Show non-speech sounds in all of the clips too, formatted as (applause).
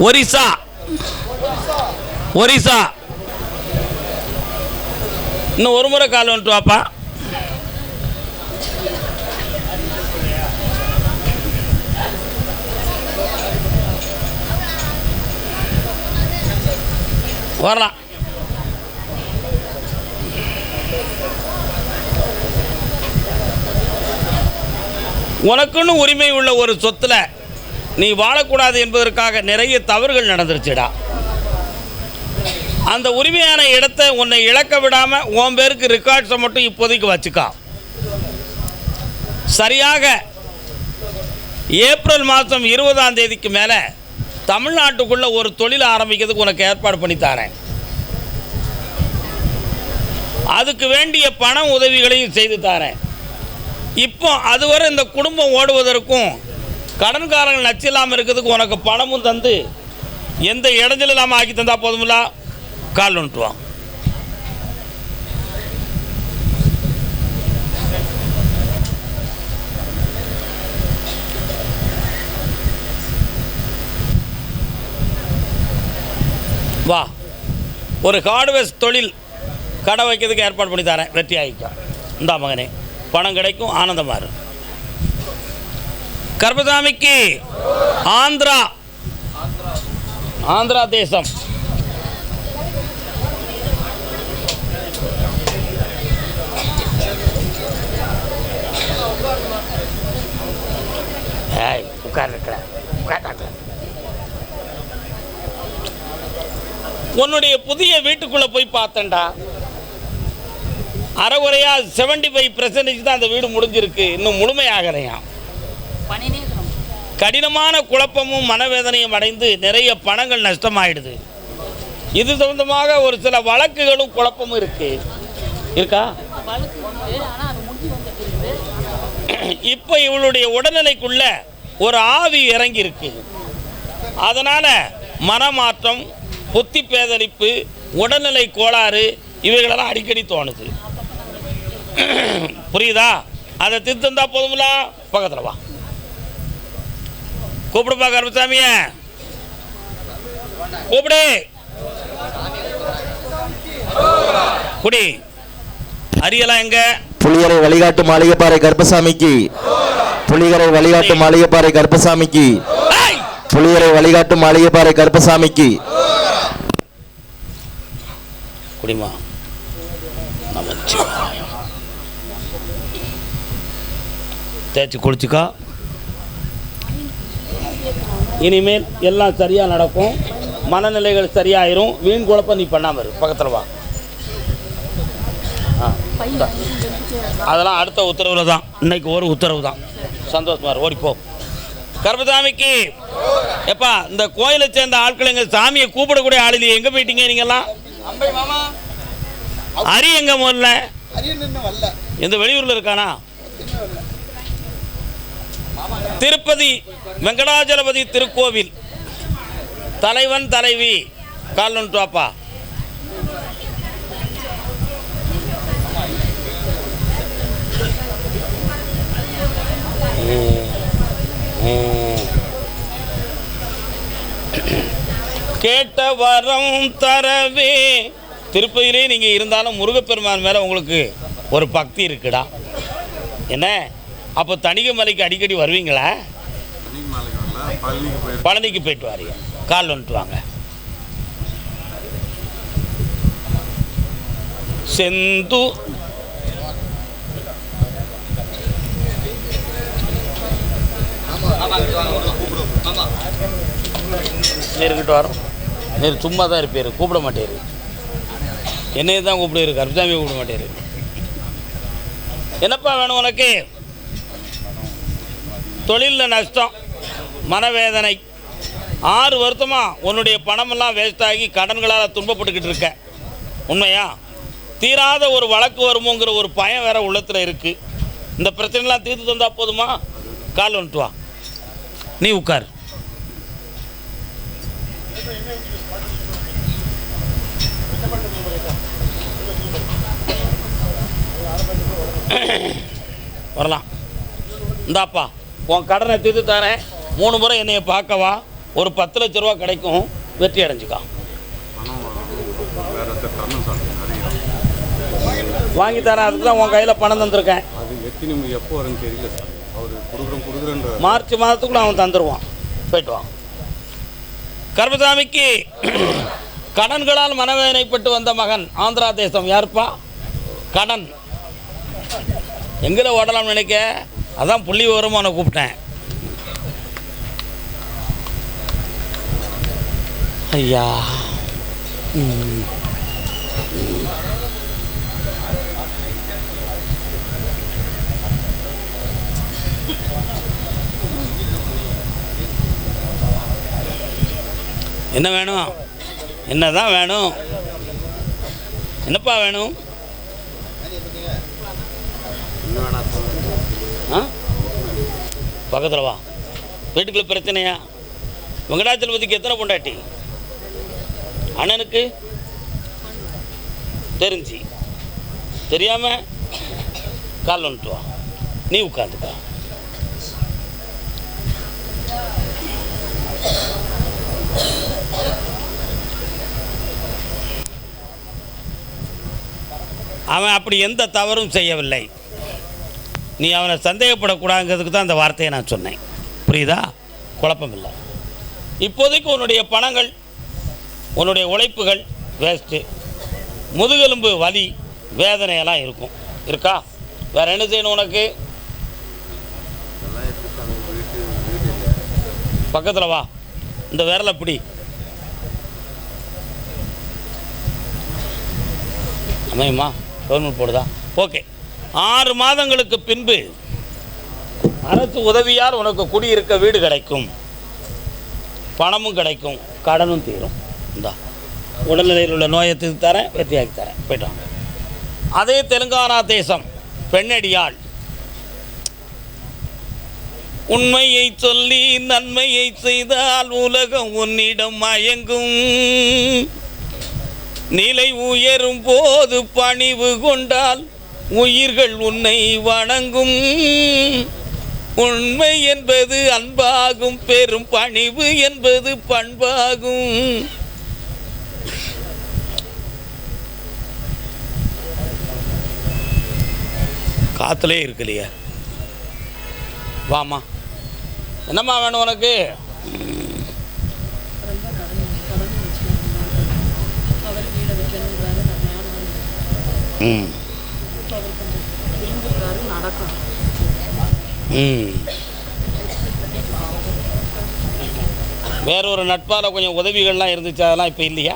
ஒரிசா. ஒரிசா. இன்னும் ஒரு முறை கால் வந்துட்டு வாப்பா. வரலாம். உனக்குன்னு உரிமை உள்ள ஒரு சொத்துல நீ வாழக்கூடாது என்பதற்காக நிறைய தவறுகள் நடந்துருச்சுடா. அந்த உரிமையான இடத்தை உன்னை இழக்க விடாமல் உன் பேருக்கு ரெக்கார்ட்ஸை மட்டும் இப்போதைக்கு வச்சுக்கா. சரியாக ஏப்ரல் மாதம் இருபதாம் தேதிக்கு மேலே தமிழ்நாட்டுக்குள்ளே ஒரு தொழில் ஆரம்பிக்கிறதுக்கு உனக்கு ஏற்பாடு பண்ணி தரேன். அதுக்கு வேண்டிய பண உதவிகளையும் செய்து தரேன். இப்போ அதுவரை இந்த குடும்பம் ஓடுவதற்கும் கடன்காரங்கள் நச்சில்லாமல் இருக்கிறதுக்கு உனக்கு பணமும் தந்து எந்த இடைஞ்சல் இல்லாமல் ஆக்கி தந்தால் போதுமில்ல? கால் வந்துட்டு வா. ஒரு ஹார்ட்வேர்ஸ் தொழில் கடை வைக்கிறதுக்கு ஏற்பாடு பண்ணி தரேன். வெற்றி ஆகிக்கோ. இந்தா மகனே பணம் கிடைக்கும் ஆனந்தமாக இருக்கும் கர்பசாமிக்கு ஆந்திரா. ஆந்திரா தேசம். ஏய் உட்கார் உன்னுடைய புதிய வீட்டுக்குள்ள போய் பார்த்தேன்டா. அறகுறையா செவன்டி ஃபைவ் பர்சன்டேஜ் தான் அந்த வீடு முடிஞ்சிருக்கு. இன்னும் முழுமையாகலையாம். கடினமான குழப்பமும் மனவேதனையும் அடைந்து நிறைய பணங்கள் நஷ்டமாயிடுது. இது சம்பந்தமாக ஒரு சில வழக்குகளும் குழப்பமும் இருக்கு. இருக்கா? இப்போ இவளுடைய உடல்நிலைக்குள்ள ஒரு ஆவி இறங்கி இருக்கு அதனால மனமாற்றம் புத்தி பேதளிப்பு உடல்நிலை கோளாறு இவைகளெல்லாம் அடிக்கடி தோணுது. புரியுதா? அதை திருத்தந்தா போதுமில்ல பக்கத்தில் வா. கூப்பிடுப்பா கருப்பசாமிய கூப்பிடு. குடி. அரியலாம் எங்க? புலிகரை வழிகாட்டு மாளிகைப்பாறை கருப்பசாமிக்கு. புலிகரை வழிகாட்டு மாளிகைப்பாறை கருப்பசாமிக்கு! புலிகரை வழிகாட்டு மாளிகைப்பாறை கருப்பசாமிக்கு. குடிமா. தேய்ச்சி குளிச்சுக்கா. இனிமேல் எல்லாம் சரியாக நடக்கும். மனநிலைகள் சரியாயிரும். வீண் குழப்பம் நீ பண்ணாம இரு. பக்கத்தில் வா. இந்தா. அதெல்லாம் அடுத்த உத்தரவில் தான். இன்னைக்கு ஒரு உத்தரவு தான். சந்தோஷமா இரு, ஓடிப்போ கர்மசாமிக்கு. எப்பா இந்த கோயிலை சேர்ந்த ஆட்கள் எங்க சாமியை கூப்பிடக்கூடிய ஆள் இல்லையே? எங்க போயிட்டீங்க மாமா. அரி எங்க முதல்ல எந்த வெளியூர்ல இருக்கானா? திருப்பதி வெங்கடாஜலபதி திருக்கோவில். தலைவன் தலைவி கால் டாப்பா. கேட்ட வரம் தரவே. திருப்பதியிலே நீங்கள் இருந்தாலும் முருகப்பெருமான் மேலே உங்களுக்கு ஒரு பக்தி இருக்குடா. என்ன? அப்போ தணிகை மலைக்கு அடிக்கடி வருவீங்களா? பழனிக்கு போயிட்டு வாரீங்க. கால் வந்துட்டு வாங்க. செந்து. இருக்கட்டும் வரோம். நீர் சும்மா தான் இருப்பார் கூப்பிட மாட்டேரு. என்னையை தான் கூப்பிடுவார் கருப்சாமியை கூப்பிட மாட்டேரு. என்னப்பா வேணும் உனக்கு? தொழிலில் நஷ்டம் மனவேதனை. ஆறு வருத்தமாக உன்னுடைய பணமெல்லாம் வேஸ்ட் ஆகி கடன்களால் துன்பப்பட்டுக்கிட்டு இருக்க. உண்மையா? தீராத ஒரு வழக்கு வருமோங்கிற ஒரு பயம் வேற உள்ளத்தில் இருக்குது இந்த பிரச்சனைலாம் தீர்த்து தந்தால் போதுமா? கால் வந்துட்டு வா. நீ உட்கார். வரலாம். இந்தாப்பா. உன் கடனை தீர்த்து தரேன் மூணு முறை என்னைய பார்க்கவா? ஒரு பத்து லட்ச ரூபா கிடைக்கும். வெற்றி அடைஞ்சுக்கா. வாங்கி தரேன். அதுக்கு தான் உன் கையில் பணம் தந்திருக்கேன். அது எத்தனை எப்போ வரும்னு தெரியல சார் அவர் கொடுக்குறோம் கொடுக்குறேன்ற மார்ச் மாதத்துக்குள்ள அவன் தந்துடுவான் போயிட்டு கருமசாமிக்கு கர்மசாமிக்கு (clears throat) கடன்களால் மனவேதனைப்பட்டு வந்த மகன் ஆந்திரா தேசம் யாருப்பா? கடன். எங்கே ஓடலாம்னு நினைக்க? அதான் புள்ளி விவரமாக நான் கூப்பிட்டேன். ஐயா. என்ன வேணும்? என்ன தான் வேணும்? என்னப்பா வேணும்? ஆ? பக்கத்தில் வா வீட்டுக்குள்ள பிரச்சனையா? வெங்கடாச்சலபதிக்கு எத்தனை பொண்டாட்டி? அண்ணனுக்கு? தெரிஞ்சு. தெரியாம கால் வந்துட்டு வா. நீ உட்காந்துக்கா. அவன் அப்படி எந்த தவறும் செய்யவில்லை. நீ அவனை சந்தேகப்படக்கூடாதுங்கிறதுக்கு தான் அந்த வார்த்தையை நான் சொன்னேன். புரியுதா? குழப்பம் இல்லை இப்போதைக்கு உன்னுடைய பணங்கள் உன்னுடைய உழைப்புகள் வேஸ்ட்டு முதுகெலும்பு வலி வேதனையெல்லாம் இருக்கும். இருக்கா? வேறு என்ன செய்யணும் உனக்கு? பக்கத்தில் வா. இந்த விரலை பிடி. அமையுமா? கவர்மெண்ட் போடுதா? ஓகே. ஆறு மாதங்களுக்கு பின்பு அரசு உதவியால் உனக்கு குடியிருக்க வீடு கிடைக்கும். பணமும் கிடைக்கும். கடனும் தீரும். இந்தா. உடல்நிலையில் உள்ள நோயை தீர்த்து தரேன் வெற்றியாக்கி தரேன். போயிட்டாங்க அதே தெலுங்கானா தேசம் பெண்ணடியாள். உண்மையை சொல்லி நன்மையை செய்தால் உலகம் உன்னிடம் மயங்கும். நிலை உயரும் போது பணிவு கொண்டால் உயிர்கள் உன்னை வணங்கும். உண்மை என்பது அன்பாகும் பெரும் பணிவு என்பது பண்பாகும். காத்துலே இருக்கலையே. வாமா என்னம்மா வேணும் உனக்கு? ம். விரும்புகிறாரு நடக்கும் ம். வேற ஒரு நட்பால் கொஞ்சம் உதவிகள்லாம் இருந்துச்சு அதெல்லாம் இப்போ இல்லையா?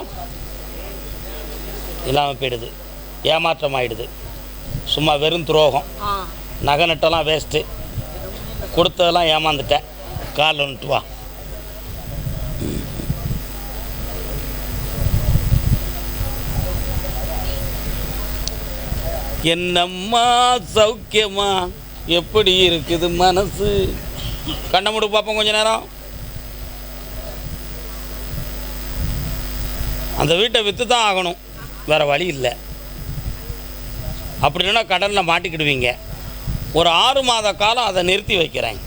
இல்லாமல் போயிடுது. ஏமாற்றம் ஆயிடுது சும்மா வெறும் துரோகம். நகை நட்டெல்லாம் வேஸ்ட்டு கொடுத்ததெல்லாம் ஏமாந்துட்டேன். காலில் வந்துட்டு வா என்னம்மா சௌக்கியமா? எப்படி இருக்குது மனசு? கண்ணை மூடு பார்ப்போம் கொஞ்ச நேரம். அந்த வீட்டை விற்று தான் ஆகணும். வேறு வழி இல்லை. அப்படின்னா கடனில் மாட்டிக்கிடுவீங்க. ஒரு ஆறு மாத காலம் அதை நிறுத்தி வைக்கிறேன்.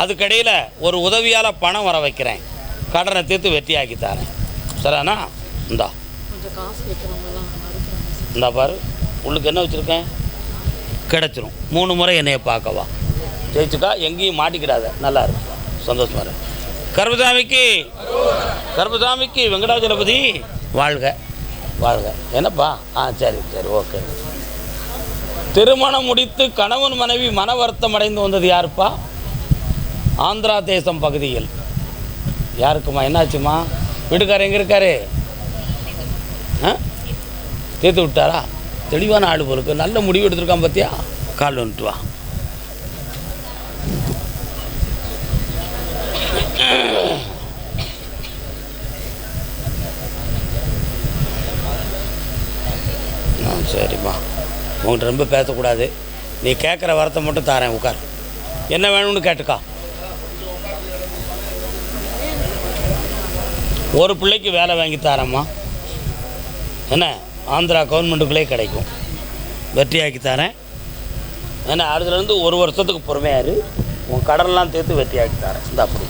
அதுக்கடையில் ஒரு உதவியால் பணம் வர வைக்கிறேன். கடனை தீர்த்து வெட்டியாக்கி தரேன். சரிண்ணா இந்தா. இந்தா பாரு. உள்ளுக்கு என்ன வச்சுருக்கேன்? கிடச்சிரும். மூணு முறை என்னைய பார்க்கவா. ஜெயிச்சுக்கா எங்கேயும் மாட்டிக்கிடாத. நல்லா இருக்கும் சந்தோஷமா இருக்கும் கருப்பசாமிக்கு கர்பசாமிக்கு வெங்கடாஜலபதி வாழ்க. வாழ்க. என்னப்பா? ஆ சரி சரி ஓகே. திருமணம் முடித்து கணவன் மனைவி மன வருத்தம் அடைந்து வந்தது யாருப்பா? ஆந்திரா தேசம் பகுதியில். யாருக்குமா என்னாச்சுமா வீட்டுக்காரர் எங்கே இருக்காரு? ஆ? தீர்த்து விட்டாரா? தெளிவான ஆள் போலுக்கு நல்ல முடிவு எடுத்திருக்கான் பார்த்தியா கால் வந்துட்டு வா. சரிம்மா. உங்கள்கிட்ட ரொம்ப பேசக்கூடாது. நீ கேட்குற வரத்தை மட்டும் தாரேன் உட்கார். என்ன வேணும்னு கேட்டுக்கா. ஒரு பிள்ளைக்கு வேலை வாங்கி தரேம்மா. என்ன? ஆந்திரா கவர்மெண்ட்டுக்குள்ளே கிடைக்கும். வெற்றியாக்கி தரேன். ஏன்னா அதுலேருந்து ஒரு வருஷத்துக்கு பொறுமையாரு. உன் கடன்லாம் சேர்த்து வெற்றியாக்கி தரேன். இந்த அப்படி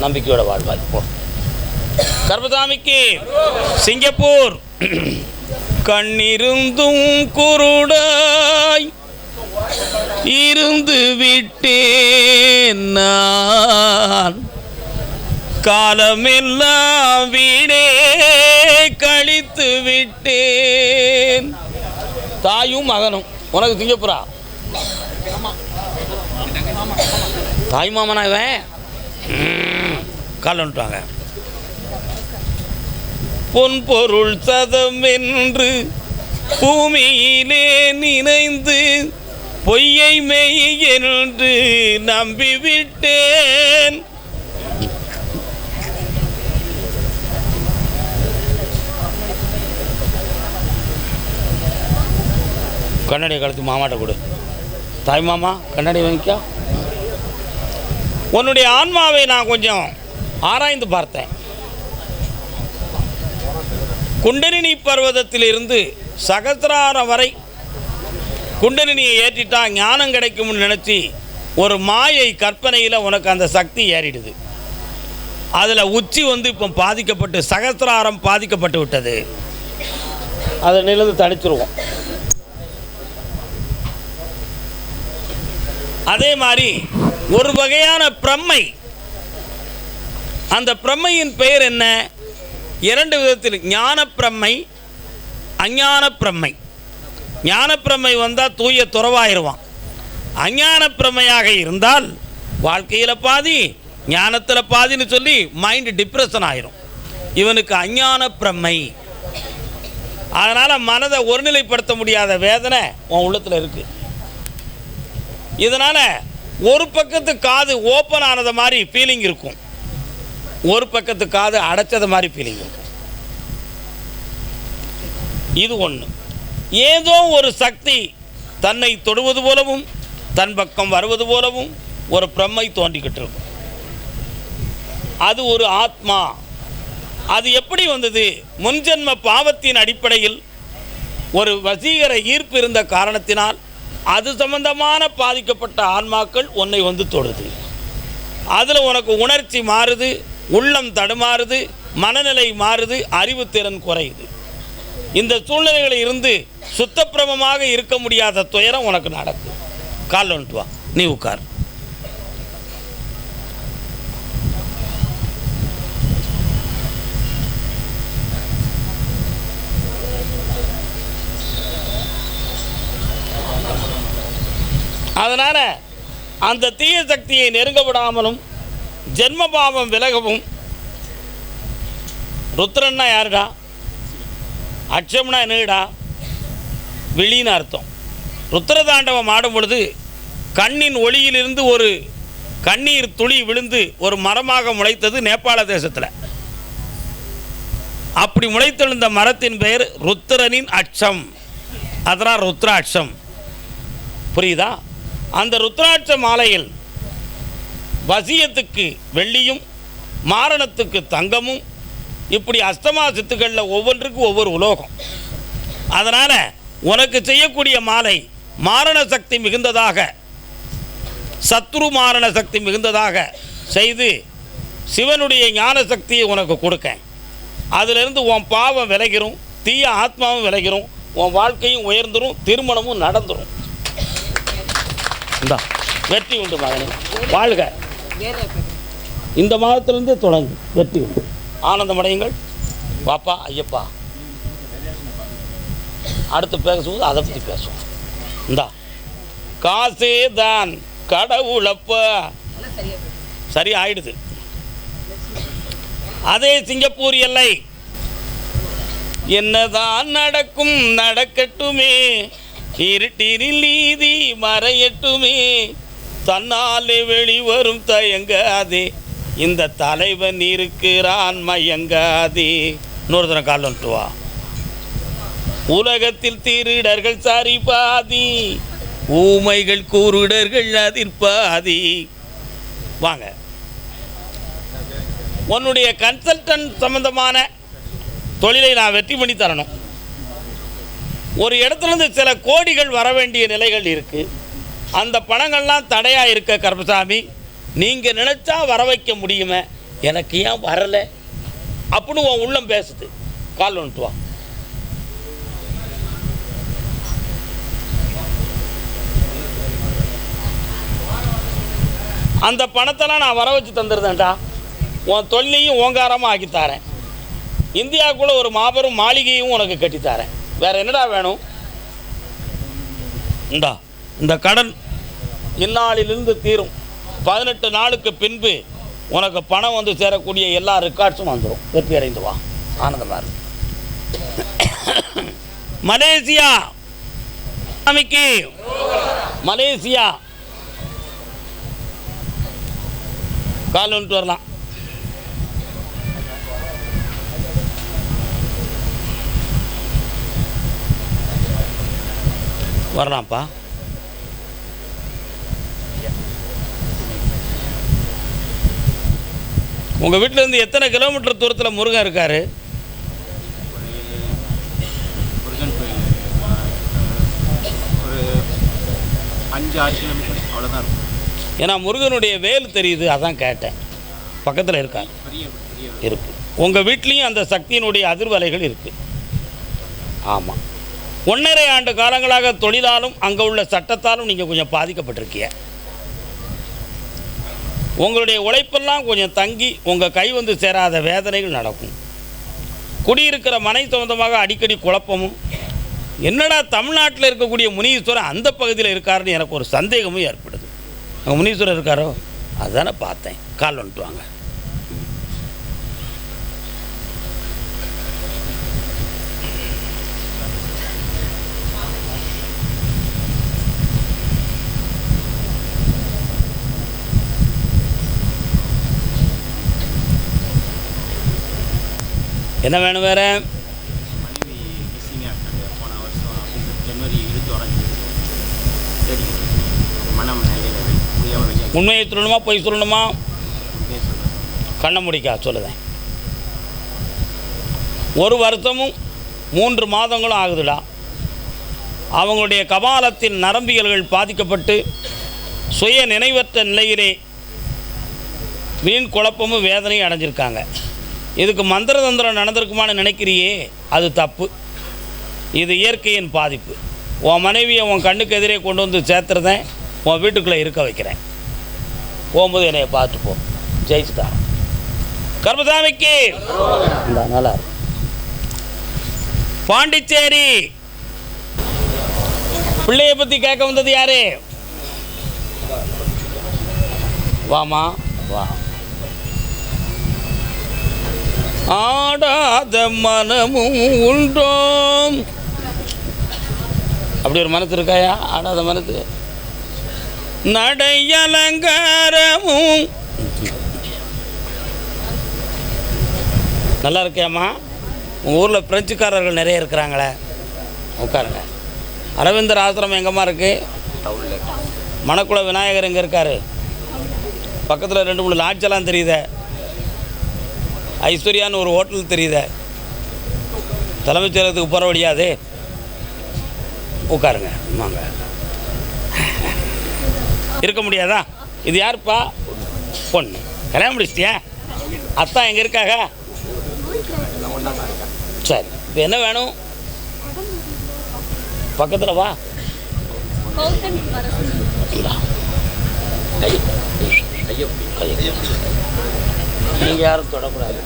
நம்பிக்கையோட வாழ்வாய். போ. கர்பதாமிக்கு சிங்கப்பூர். கண்ணிருந்தும் குருடாய் இருந்து விட்டேன் நான். காலமெல்லாம் வீடே கழித்து விட்டேன். தாயும் மகனும். உனக்கு திங்கப்புறா தாய் மாமனா இவன்? ம், பொன் பொருள் சதம் என்று பூமியிலே நினைந்து பொய்யை மெய் என்று நம்பிவிட்டேன். கண்ணாடியை கழுத்து மாமாட்ட கொடு. தாய் மாமா கண்ணாடி வாங்கிக்கா. உன்னுடைய ஆன்மாவை நான் கொஞ்சம் ஆராய்ந்து பார்த்தேன். குண்டலினி பர்வதத்திலிருந்து சகசிராரம் வரை குண்டலினியை ஏற்றிட்டா ஞானம் கிடைக்கும்னு நினச்சி ஒரு மாயை கற்பனையில் உனக்கு அந்த சக்தி ஏறிடுது. அதில் உச்சி வந்து இப்போ பாதிக்கப்பட்டு சகசிராரம் பாதிக்கப்பட்டு விட்டது. அதை நிலந்து தனிச்சிருவோம் அதே மாதிரி ஒரு வகையான பிரம்மை. அந்த பிரம்மையின் பெயர் என்ன? இரண்டு விதத்தில் ஞானப்பிரம்மை அஞ்ஞானப்பிரம்மை ஞானப்பிரம்மை வந்தால் தூய துறவாயிருவான். அஞ்ஞானப்பிரமையாக இருந்தால் வாழ்க்கையில் பாதி ஞானத்தில் பாதின்னு சொல்லி மைண்டு டிப்ரெஷன் ஆயிரும். இவனுக்கு அஞ்ஞானப்பிரமை அதனால் மனதை ஒருநிலைப்படுத்த முடியாத வேதனை உன் உள்ளத்தில் இருக்குது இதனால் ஒரு பக்கத்து காது ஓப்பன் ஆனது மாதிரி ஃபீலிங் இருக்கும். ஒரு பக்கத்து காது அடைச்சது மாதிரி ஃபீலிங் இருக்கும். இது ஒன்று ஏதோ ஒரு சக்தி தன்னை தொடுவது போலவும் தன் பக்கம் வருவது போலவும் ஒரு பிரம்மை தோண்டிக்கிட்டு இருக்கும். அது ஒரு ஆத்மா. அது எப்படி வந்தது? முன்ஜென்ம பாவத்தின் அடிப்படையில் ஒரு வசீகர ஈர்ப்பு இருந்த காரணத்தினால் அது சம்பந்தமான பாதிக்கப்பட்ட ஆன்மாக்கள் உன்னை வந்து தொடுது. அதில் உனக்கு உணர்ச்சி மாறுது உள்ளம் தடுமாறுது மனநிலை மாறுது அறிவுத்திறன் குறையுது. இந்த சூழ்நிலைகளில் இருந்து சுத்தப்பிரமமாக இருக்க முடியாத துயரம் உனக்கு நடக்கும் கால் வந்துட்டு வா நீ உட்கார். அதனால் அந்த தீய சக்தியை நெருங்க விடாமலும் ஜென்மபாவம் விலகவும். ருத்ரன்னா யாருடா? அச்சம்னா என்னடா? விழின்னு அர்த்தம். ருத்ரதாண்டவம் ஆடும் பொழுது கண்ணின் ஒளியிலிருந்து ஒரு கண்ணீர் துளி விழுந்து ஒரு மரமாக முளைத்தது நேபாள தேசத்தில். அப்படி முளைத்தெழுந்த மரத்தின் பெயர் ருத்ரனின் அச்சம் அதனால் ருத்ராட்சம். புரியுதா? அந்த ருத்ராட்ச மாலையில் வசியத்துக்கு வெள்ளியும் மாரணத்துக்கு தங்கமும் இப்படி அஸ்தமா சித்துக்களில் ஒவ்வொன்றுக்கும் ஒவ்வொரு உலோகம். அதனால் உனக்கு செய்யக்கூடிய மாலை மாரண சக்தி மிகுந்ததாக சத்ரு மாரண சக்தி மிகுந்ததாக செய்து சிவனுடைய ஞான சக்தியை உனக்கு கொடுக்கேன் அதிலிருந்து உன் பாவம் விலகிரும் தீய ஆத்மாவும் விலகிரும் உன் வாழ்க்கையும் உயர்ந்துரும் திருமணமும் நடந்துரும். இந்தா வெற்றி உண்டு மகனே. வாழ்க. இந்த மாதத்திலிருந்தே தொடங்கு. வெற்றி உண்டு. ஆனந்தமடையுங்கள் பாப்பா ஐயப்பா. அடுத்து பேசும்போது அதை பற்றி பேசுவோம். இந்தா. காசே தான் கடவுளப்பா. சரி ஆயிடுது. அதே சிங்கப்பூர் எல்லை. என்னதான் நடக்கும் நடக்கட்டுமே. இருட்டினில் நீதி மறையட்டுமே. தன்னாலே வெளிவரும் தயங்காதே. இந்த தலைவன் இருக்கிறான் மயங்காதே. இன்னொரு தடவை கால் வந்துட்டு வா. உலகத்தில் திருடர்கள் சரி பாதி ஊமைகள் கூறுடர்கள் அதிர்பாதி வாங்க. உன்னுடைய கன்சல்டன்ட் சம்பந்தமான தொழிலை நான் வெற்றி பண்ணி தரணும். ஒரு இடத்துலேருந்து சில கோடிகள் வர வேண்டிய நிலைகள் இருக்குது அந்த பணங்கள்லாம் தடையாக இருக்க கருப்பசாமி நீங்கள் நினச்சா வர வைக்க முடியுமே? எனக்கு ஏன் வரலை? அப்படின்னு உன் உள்ளம் பேசுது. கால் வந்துட்டு வா. அந்த பணத்தெல்லாம் நான் வர வச்சு தந்துருந்தேன்டா. உன் தொல்லையும் ஓங்காரமாக ஆக்கி தரேன். இந்தியாவுக்குள்ள ஒரு மாபெரும் மாளிகையும் உனக்கு கட்டித்தரேன் வேறு என்னடா வேணும்? இந்தா இந்த கடன் இந்நாளிலிருந்து தீரும். பதினெட்டு நாளுக்கு பின்பு உனக்கு பணம் வந்து சேரக்கூடிய எல்லா ரெக்கார்ட்ஸும் வந்துடும் வெற்றி அடைந்து வா. ஆனந்தமாக இருக்கு மலேசியா. மலேசியா. கால் வந்துட்டு வரலாம். வரலாம்ப்பா உங்கள் வீட்டிலேருந்து எத்தனை கிலோமீட்டர் தூரத்தில் முருகன் இருக்கார்? அஞ்சு ஆறு கிலோமீட்டர் அவ்வளோதான் இருக்கும். ஏன்னா முருகனுடைய வேல் தெரியுது அதான் கேட்டேன். பக்கத்தில் இருக்கார் பெரிய பெரிய இருக்கு. உங்கள் வீட்லேயும் அந்த சக்தியினுடைய அதிர்வலைகள் இருக்குது ஆமாம் ஒன்றரை ஆண்டு காலங்களாக தொழிலாலும் அங்கே உள்ள சட்டத்தாலும் நீங்கள் கொஞ்சம் பாதிக்கப்பட்டிருக்கீங்க. உங்களுடைய உழைப்பெல்லாம் கொஞ்சம் தங்கி உங்கள் கை வந்து சேராத வேதனைகள் நடக்கும். குடியிருக்கிற மனை சொந்தமாக அடிக்கடி குழப்பமும். என்னடா தமிழ்நாட்டில் இருக்கக்கூடிய முனீஸ்வரர் அந்த பகுதியில் இருக்காருன்னு எனக்கு ஒரு சந்தேகமும் ஏற்படுது. அங்கே முனீஸ்வரர் இருக்காரோ? அதுதானே பார்த்தேன். கால் வந்துட்டு வாங்க. என்ன வேணும் வேறு? உண்மையை சொல்லணுமா பொய் சொல்லணுமா? கண்ண முடிக்கா சொல்லுதேன் ஒரு வருஷமும் மூன்று மாதங்களும் ஆகுதுடா. அவங்களுடைய கபாலத்தின் நரம்பியல்கள் பாதிக்கப்பட்டு சுய நினைவற்ற நிலையிலே வீண் குழப்பமும் வேதனையும் அடைஞ்சிருக்காங்க. இதுக்கு மந்திர தந்திரம் நடந்திருக்குமான்னு நினைக்கிறியே அது தப்பு. இது இயற்கையின் பாதிப்பு. உன் மனைவியை உன் கண்ணுக்கு எதிரே கொண்டு வந்து சேர்த்துறதேன் உன் வீட்டுக்குள்ளே இருக்க வைக்கிறேன். போகும்போது என்னைய பார்த்து போ. ஜெயிச்சுட்டா. கர்மசாமிக்கு! நல்லா பாண்டிச்சேரி! பிள்ளைய பற்றி கேட்க வந்தது யாரு? வாமா வா. ஆடாத மனமும் உண்டோம். அப்படி ஒரு மனத்து இருக்காயா? ஆடாத மனசு நடையலங்காரமும். நல்லா இருக்கியாம்மா? உங்கள் ஊரில் பிரெஞ்சுக்காரர்கள் நிறைய இருக்கிறாங்களே. உட்காருங்க. அரவிந்தர் ஆசிரமம் எங்கம்மா இருக்குது மணக்குள விநாயகர் எங்கே இருக்கார். பக்கத்தில் ரெண்டு மூணு லாட்ஜெல்லாம் தெரியுதே. ஐஸ்வர்யான்னு ஒரு ஹோட்டல் தெரியுதே. தலைமைச் செயலகத்துக்கு போகிற வழியாது உட்காருங்க வாங்க. இருக்க முடியாதா? இது யாருப்பா? பொண்ணு. கல்யாணம் முடிச்சிட்டியா? அத்தா எங்கே இருக்காக? சரி. இப்போ என்ன வேணும்? பக்கத்தில் வா. இந்தா. நீங்கள் யாரும் தொடக்கூடாது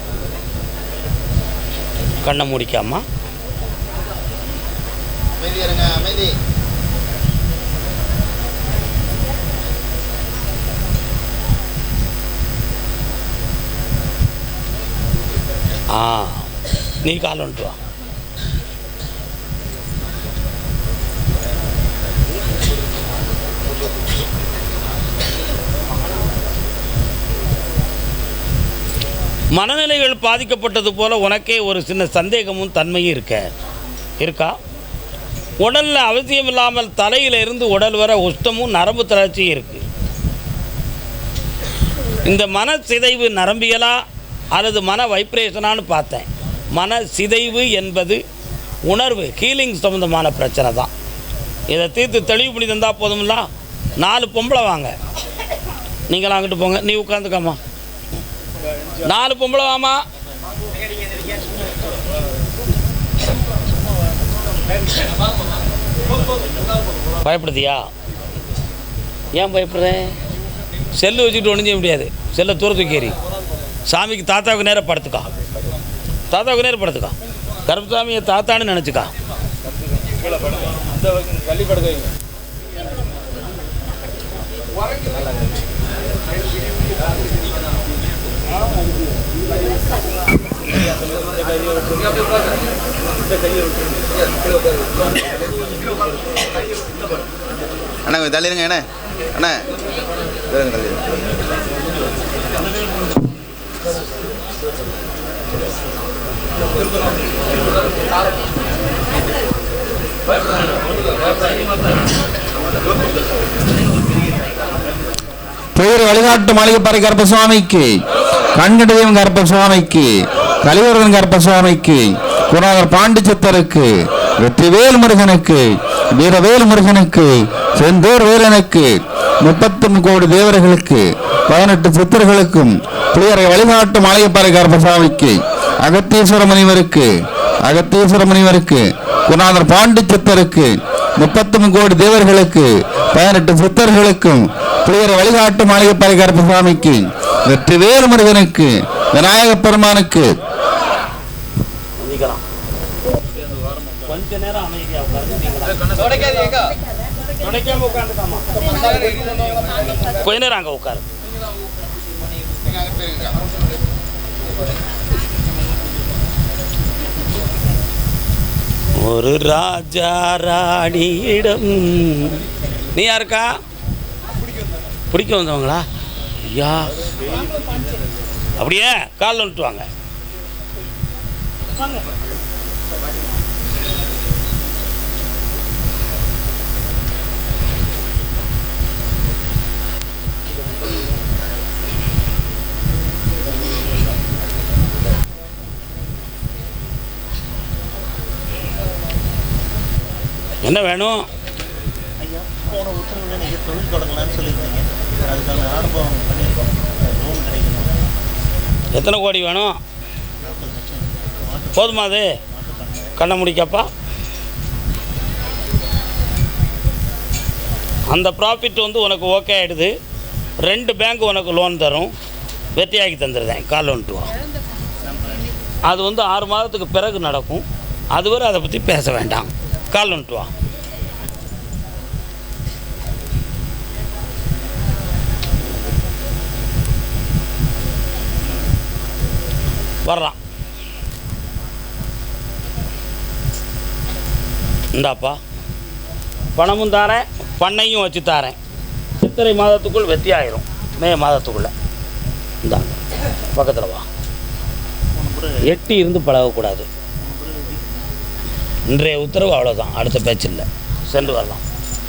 கண்ணை முடிக்காமா அமைதி இருங்க அமைதி மனநிலைகள் பாதிக்கப்பட்டது போல் உனக்கே ஒரு சின்ன சந்தேகமும் தன்மையும் இருக்க. இருக்கா? உடலில் அவசியம் இல்லாமல் தலையில் இருந்து உடல் வர உஷ்டமும் நரம்பு தளர்ச்சியும் இருக்குது இந்த மன சிதைவு நரம்பியலா அல்லது மன வைப்ரேஷனான்னு பார்த்தேன். மன சிதைவு என்பது உணர்வு ஹீலிங் சம்மந்தமான பிரச்சனை தான். இதை தீர்த்து தெளிவு பண்ணி தந்தால் போதும்ல? நாலு பொம்பளை வாங்க. நீங்களாம் அங்கிட்டு போங்க. நீ உட்காந்துக்காமா நாலு பொம்பளை வாமா பயப்படுதியா ஏன் பயப்படுறேன் செல்லு வச்சுட்டு ஒன்றும் செய்ய முடியாது. செல்லை தூர தூக்கேறி சாமிக்கு தாத்தாவுக்கு நேரம் படுத்துக்கா. தாத்தாவுக்கு நேரம் படுத்துக்கா. கருப்பசாமியை தாத்தான்னு நினச்சிக்கா. அண்ணா கொஞ்சம் தள்ளிருங்க அண்ணே. அண்ணா. இருங்க, பெயர் வழிகாட்டு மளிகைப்பாறை கருப்பசுவாமிக்கு கண்கடதேவன் கருப்பசுவாமிக்கு கலிவரதன் கருப்பசுவாமிக்கு குணாதர் பாண்டிச்சித்தருக்கு வெற்றிவேல் முருகனுக்கு வீரவேல் முருகனுக்கு செந்தூர் வீரனுக்கு முப்பத்தி கோடி தேவர்களுக்கு பதினெட்டு சித்தர்களுக்கும் பிள்ளையரை வழிகாட்டும் மலையப்பாறை கருப்பசாமிக்கு அகத்தீஸ்வர முனிவருக்கு அகத்தீஸ்வர முனிவருக்கு குணாதர் பாண்டிச்சித்தருக்கு முப்பத்தி கோடி தேவர்களுக்கு பதினெட்டு சித்தர்களுக்கும் புளியரை வழிகாட்டு மாளிகைப்பாறை கருப்பசாமிக்கு வெற்றிவேல் முருகனுக்கு விநாயக பெருமானுக்கு. கொஞ்ச நேரம் அங்க உட்காரு ஒரு ராஜா ராணியிடம். நீ யாருக்கா? பிடிக்க வந்தவங்களா? ஐயா. அப்படியே காலில் விட்டு வாங்க. என்ன வேணும்? ஐயா போன உத்தரவில் நீங்கள் தொழில் தொடங்கலாம்னு சொல்லியிருந்தீங்க. அதுக்கான ஆரம்பம் பண்ணியிருக்கோம். லோன் கிடைக்கணும். எத்தனை கோடி வேணும்? போதுமா அது? கண்ணை முடிக்கப்பா. அந்த ப்ராஃபிட் வந்து உனக்கு ஓகே ஆகிடுது ரெண்டு பேங்க் உனக்கு லோன் தரும். வெற்றியாக்கி தந்துடுதேன் கால் லோன் வா. அது வந்து ஆறு மாதத்துக்கு பிறகு நடக்கும். அதுவரை அதை பற்றி பேச வேண்டாம். கால் லோன் வா. வர்றான். இந்தாப்பா. பணமும் தாரேன் பண்ணையும் வச்சு தாரேன். சித்திரை மாதத்துக்குள் வெற்றி ஆயிரும் மே மாதத்துக்குள்ளே. இந்தாங்க பக்கத்தில் வா. எட்டி இருந்து பழகக்கூடாது. இன்றைய உத்தரவு அவ்வளோதான் அடுத்த பேச்சு இல்லை சென்று வரலாம்.